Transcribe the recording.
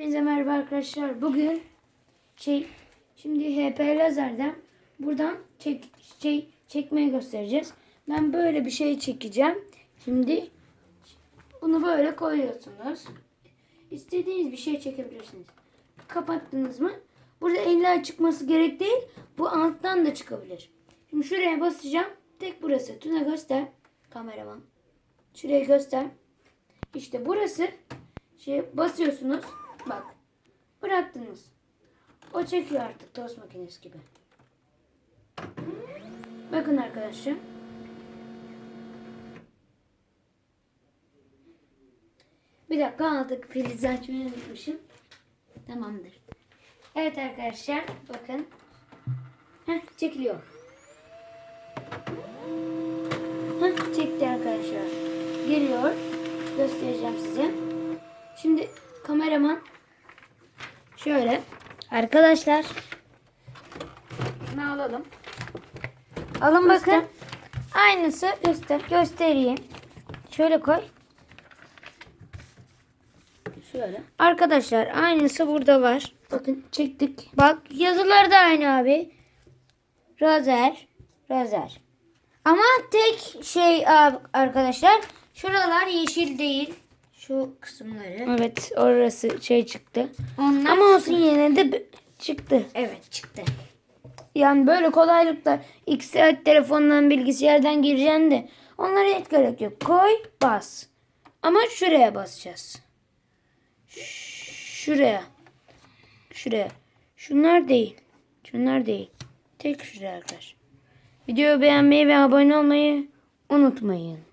Hepinize merhaba arkadaşlar. Bugün şey şimdi HP lazerden buradan çek şey çekmeyi göstereceğiz. Ben böyle bir şey çekeceğim. Şimdi bunu böyle koyuyorsunuz. İstediğiniz bir şey çekebilirsiniz. Kapattınız mı? Burada illa çıkması gerek değil. Bu alttan da çıkabilir. Şimdi şuraya basacağım. Tek burası. Tuna göster. Kameraman. Şuraya göster. İşte burası şey basıyorsunuz. Bak. Bıraktınız. O çekiyor artık tost makinesi gibi. Bakın arkadaşlar. Bir dakika aldık. Filizi açmayı unutmuşum. Tamamdır. Evet arkadaşlar bakın. Heh, çekiliyor. Heh, çekti arkadaşlar. Geliyor. Göstereceğim size. Şimdi kameraman şöyle. Arkadaşlar. Şunu alalım. Alın Göster. bakın. Aynısı Göster. göstereyim. Şöyle koy. Şöyle. Arkadaşlar aynısı burada var. Bakın çektik. Bak yazıları da aynı abi. Razer. Razer. Ama tek şey arkadaşlar. Şuralar yeşil değil. Şu kısımları. Evet orası şey çıktı. Onlar Ama olsun yine de çıktı. evet çıktı. Yani böyle kolaylıkla iki saat telefondan bilgisayardan gireceksin de onlara hiç gerek yok. Koy bas. Ama şuraya basacağız. Şuraya. Şuraya. Şunlar değil. Şunlar değil. Tek şuraya arkadaşlar. Videoyu beğenmeyi ve abone olmayı unutmayın.